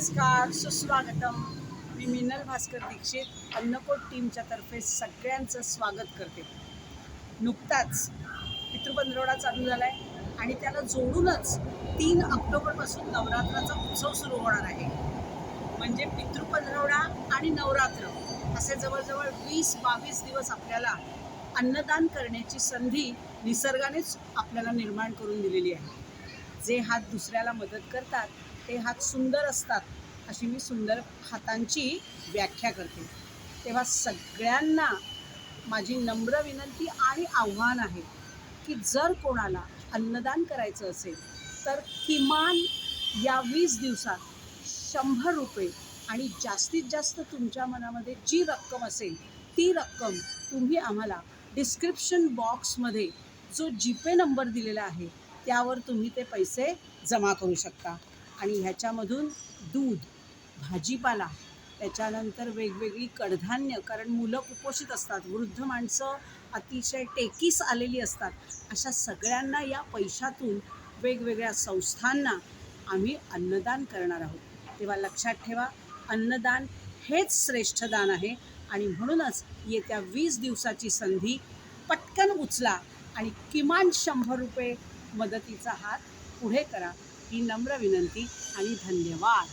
नमस्कार सुस्वागतम. मी मिनल भास्कर दीक्षित अन्नकोट टीमच्या तर्फे सगळ्यांचं स्वागत करते. नुकताच पितृपंधरवडा चालू झाला आहे आणि त्याला जोडूनच तीन ऑक्टोबरपासून नवरात्राचा उत्सव सुरू होणार आहे. म्हणजे पितृपंधरवडा आणि नवरात्र असे जवळजवळ वीस बावीस दिवस आपल्याला अन्नदान करण्याची संधी निसर्गानेच आपल्याला निर्माण करून दिलेली आहे. जे हात दुसऱ्याला मदत करतात ते हात सुंदर असतात अशी मी सुंदर हातांची व्याख्या करते. तेव्हा सगळ्यांना माझी नम्र विनंती आणि आव्हान आहे की जर कोणाला अन्नदान करायचं असेल तर किमान या वीस दिवसात शंभर रुपये आणि जास्तीत जास्त तुमच्या मनामध्ये जी रक्कम असेल ती रक्कम तुम्ही आम्हाला डिस्क्रिप्शन बॉक्समध्ये जो जी पे नंबर दिलेला आहे त्यावर तुम्ही ते पैसे जमा करू शकता. आणि ह्याच्यामधून दूध भाजीपाला त्याच्यानंतर वेगवेगळी कडधान्य कारण मुलं कुपोषित असतात वृद्ध माणसं अतिशय टेकीस आलेली असतात. अशा सगळ्यांना या पैशातून वेगवेगळ्या संस्थांना आम्ही अन्नदान करणार आहोत. तेव्हा लक्षात ठेवा अन्नदान हेच श्रेष्ठ दान आहे. आणि म्हणूनच येत्या वीस दिवसाची संधी पटकन उचला आणि किमान शंभर रुपये मदतीचा हात पुढे करा. ही नम्र विनंती आणि धन्यवाद.